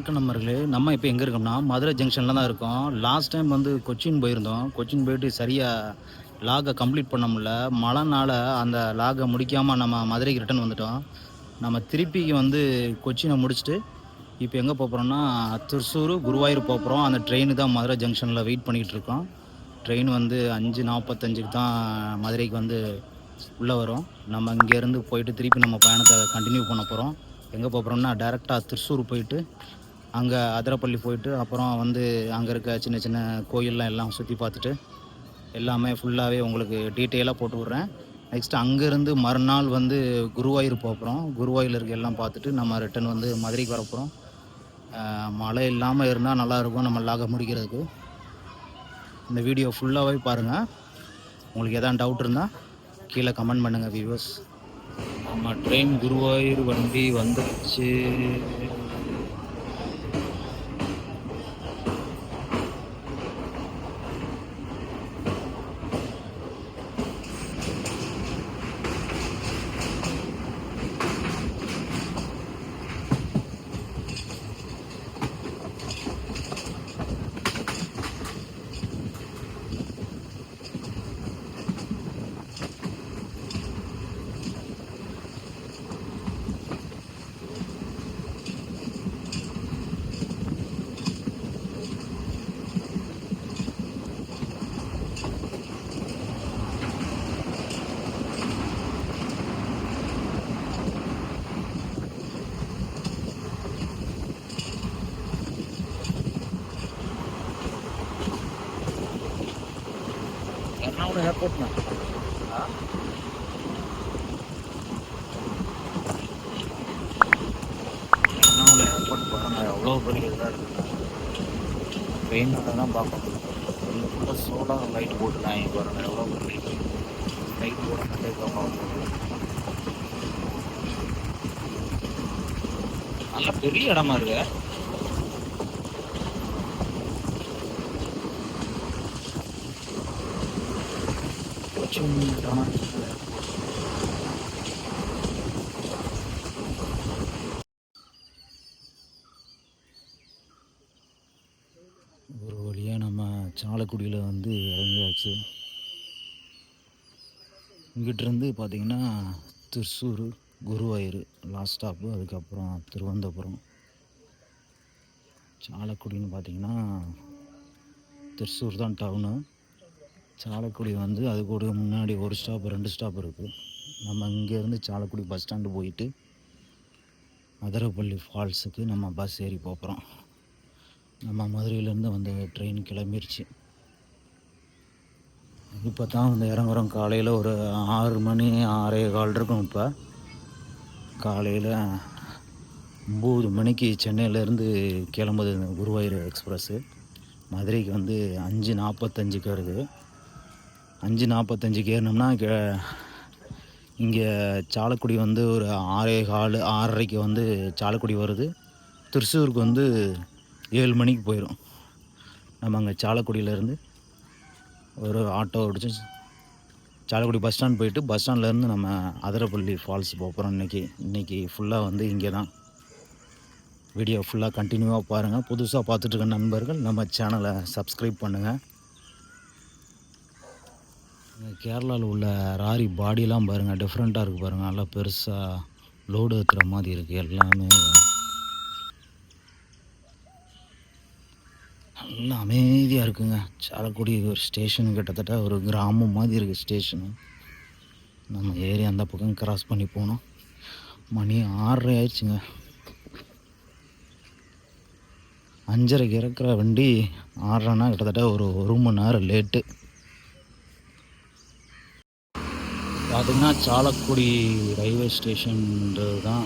வணக்கம் நம்பர்களே நம்ம இப்போ எங்கே இருக்கோம்னா மதுரை ஜங்ஷனில் தான் இருக்கோம். லாஸ்ட் டைம் வந்து கொச்சின் போயிருந்தோம். கொச்சின் போயிட்டு சரியாக லாகை கம்ப்ளீட் பண்ண முடில மழைனால் அந்த லாகை முடிக்காமல் நம்ம மதுரைக்கு ரிட்டர்ன் வந்துட்டோம். நம்ம திருப்பிக்கு வந்து கொச்சினை முடிச்சுட்டு இப்போ எங்கே போகிறோம்னா திருச்சூர் குருவாயூர் போகிறோம் அந்த ட்ரெயின் தான் மதுரை ஜங்ஷனில் வெயிட் பண்ணிகிட்டு இருக்கோம். ட்ரெயின் வந்து அஞ்சு நாற்பத்தஞ்சுக்கு தான் மதுரைக்கு வந்து உள்ளே வரும். நம்ம இங்கேருந்து போயிட்டு திருப்பி நம்ம பயணத்தை கண்டினியூ பண்ண போகிறோம் எங்கே போகிறோம்னா டேரெக்டாக திருச்சூர் போயிட்டு அங்கே அதிரப்பள்ளி போயிட்டு அப்புறம் வந்து அங்கே இருக்க சின்ன சின்ன கோயிலெலாம் எல்லாம் சுற்றி பார்த்துட்டு எல்லாமே ஃபுல்லாகவே உங்களுக்கு டீட்டெயிலாக போட்டு விட்றேன். நெக்ஸ்ட் அங்கேருந்து மறுநாள் வந்து குருவாயூர் போகிறோம் குருவாயூரில் இருக்க எல்லாம் பார்த்துட்டு நம்ம ரிட்டன் வந்து மதுரைக்கு வரப்போகிறோம் மழை இல்லாமல் இருந்தால் நல்லாயிருக்கும் நம்ம லாக முடிக்கிறதுக்கு. இந்த வீடியோ ஃபுல்லாகவே பாருங்கள் உங்களுக்கு எதாவது டவுட் இருந்தால் கீழே கமெண்ட் பண்ணுங்கள் வியூவர்ஸ் நம்ம ட்ரெயின் குருவாயூர் வண்டி வந்துடுச்சு எர்ணாகுளம் ஏர்போர்ட்னா எர்ணாகுளம் ஏர்போர்ட் பாருங்கள் எவ்வளோ பெரிய இதாக இருக்குங்க ட்ரெயினில் தான் பார்க்கணும் ஃபுல்லாக சோலார் லைட் போட்டுருக்காங்க பாருங்கள் எவ்வளோ பெரிய லைட் போட மாட்டேங்க நல்ல பெரிய இடமா இருக்கு கொச்சின் international ஒரு வழியாக நம்ம சாலக்குடியில் வந்து இறங்கியாச்சு. இங்கிட்டிருந்து பார்த்தீங்கன்னா திருச்சூர் குருவாயூர் லாஸ்ட் ஸ்டாப்பு அதுக்கப்புறம் திருவனந்தபுரம். சாலக்குடின்னு பார்த்தீங்கன்னா திருச்சூர் தான் டவுனு சாலக்குடி வந்து அது கூட முன்னாடி ஒரு ஸ்டாப் ரெண்டு ஸ்டாப் இருக்குது நம்ம இங்கேருந்து சாலக்குடி பஸ் ஸ்டாண்டு போயிட்டு மதுரப்பள்ளி ஃபால்ஸுக்கு நம்ம பஸ் ஏறி போகிறோம் நம்ம மதுரையிலேருந்து வந்த ட்ரெயின் கிளம்பிருச்சு. இப்போ தான் வந்து இறங்குறோம். காலையில் ஒரு ஆறு மணி ஆறே கால் இருக்கும் இப்போ. காலையில் ஒம்பது மணிக்கு சென்னையிலேருந்து கிளம்புது குருவாயூர் எக்ஸ்பிரஸ்ஸு மதுரைக்கு வந்து அஞ்சு நாற்பத்தஞ்சுக்கு வருது. அஞ்சு நாற்பத்தஞ்சுக்கு ஏறினோம்னா இங்கே சாலக்குடி வந்து ஒரு ஆறே கால் ஆறரைக்கு வந்து சாலக்குடி வருது. திருச்சூருக்கு வந்து ஏழு மணிக்கு போயிடும் நம்ம அங்கே சாலக்குடியிலேருந்து ஒரு ஆட்டோ பிடிச்சி சாலக்குடி பஸ் ஸ்டாண்ட் போயிட்டு பஸ் ஸ்டாண்ட்லேருந்து நம்ம அதிரப்பள்ளி ஃபால்ஸ் போகிறோம் இன்றைக்கி இன்றைக்கி ஃபுல்லாக வந்து இங்கே தான் வீடியோ ஃபுல்லாக கண்டினியூவாக பாருங்கள் புதுசாக பார்த்துட்ருக்க நண்பர்கள் நம்ம சேனலை சப்ஸ்கிரைப் பண்ணுங்கள் கேரளாவில் உள்ள ராரி பாடிலாம் பாருங்கள் டிஃப்ரெண்ட்டாக இருக்குது பாருங்கள் நல்லா பெருசாக லோடு ஏற்றுற மாதிரி இருக்குது எல்லாமே. நல்லா அமைதியாக இருக்குங்க. சாலக்குடி ஒரு ஸ்டேஷன் கிட்டத்தட்ட ஒரு கிராமம் மாதிரி இருக்குது ஸ்டேஷனு நம்ம ஏரியா அந்த பக்கம் கிராஸ் பண்ணி போனோம். மணி ஆறரை ஆயிடுச்சுங்க. அஞ்சரைக்கு இறக்குற வண்டி ஆறரைன்னா கிட்டத்தட்ட ஒரு ஒரு மணி நேரம் லேட்டு பார்த்திங்கன்னா சாலக்குடி ரயில்வே ஸ்டேஷன்ன்றது தான்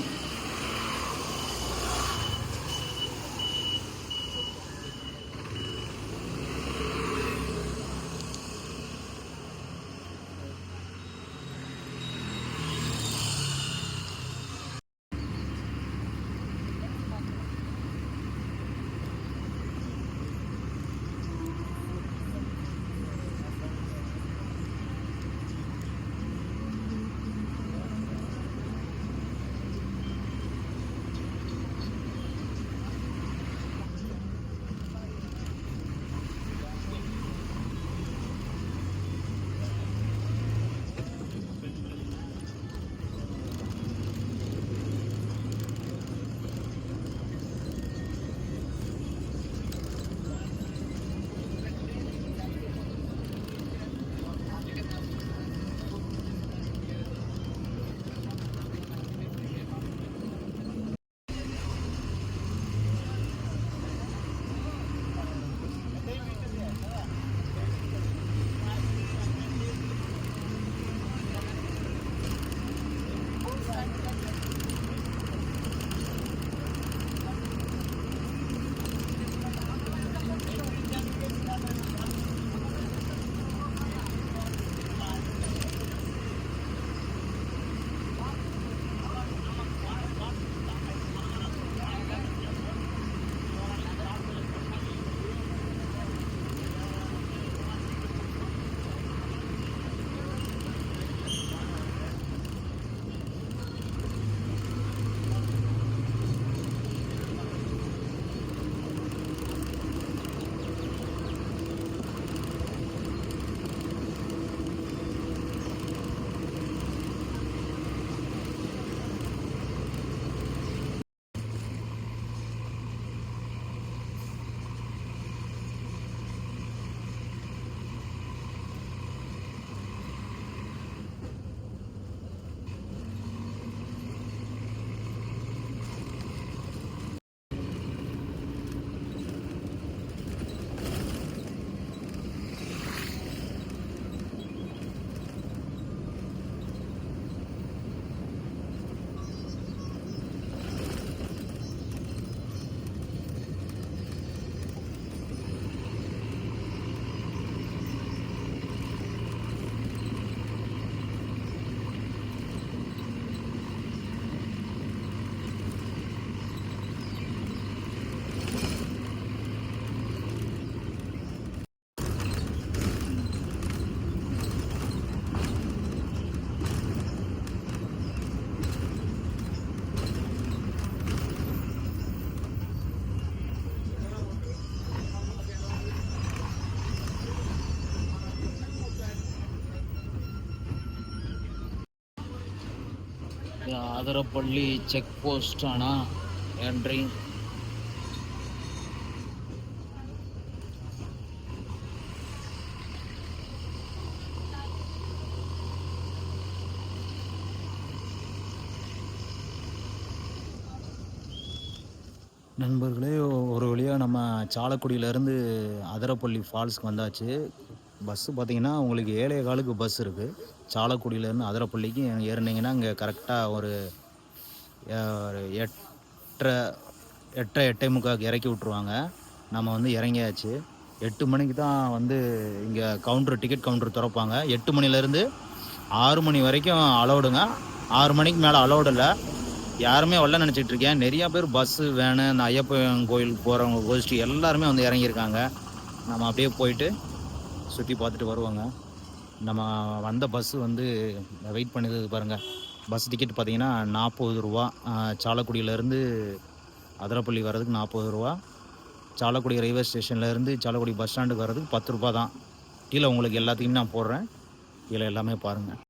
இது ஆதரப்பள்ளி செக் போஸ்ட் ஆனால் என்ட்ரி நண்பர்களே ஒரு வழியாக நம்ம சாலக்குடியிலேருந்து அதரப்பள்ளி ஃபால்ஸ்க்கு வந்தாச்சு. பஸ்ஸு பார்த்தீங்கன்னா உங்களுக்கு ஏழைய காலுக்கு பஸ் இருக்குது சாலக்குடியிலேருந்து அதரப்பள்ளிக்கு ஏறினீங்கன்னா இங்கே கரெக்டாக ஒரு ஒரு எட்டரை எட்டரை எட்டே முக்காவுக்கு இறக்கி விட்ருவாங்க நம்ம வந்து இறங்கியாச்சு. எட்டு மணிக்கு தான் வந்து இங்கே கவுண்டர் டிக்கெட் கவுண்டர் திறப்பாங்க. எட்டு மணிலேருந்து ஆறு மணி வரைக்கும் அலௌடுங்க ஆறு மணிக்கு மேலே அலௌடு இல்லை. யாருமே வரல நினச்சிட்டு இருக்கேன். நிறையா பேர் பஸ்ஸு வேனு இந்த ஐயப்பன் கோயிலுக்கு போகிறவங்க கோஷ்டி எல்லாருமே வந்து இறங்கியிருக்காங்க. நம்ம அப்படியே போயிட்டு சுற்றி பார்த்துட்டு வருவாங்க. நம்ம வந்த பஸ்ஸு வந்து வெயிட் பண்ணுது பாருங்கள் பஸ் டிக்கெட் பார்த்தீங்கன்னா நாற்பது ரூபா. சாலக்குடியிலேருந்து அதிரப்பள்ளி வர்றதுக்கு நாற்பது ரூபா. சாலக்குடி ரயில்வே ஸ்டேஷன்லேருந்து சாலக்குடி பஸ் ஸ்டாண்டுக்கு வர்றதுக்கு பத்து ரூபா தான். கீழே உங்களுக்கு எல்லாத்தையும் நான் போடுறேன். கீழே எல்லாமே பாருங்கள்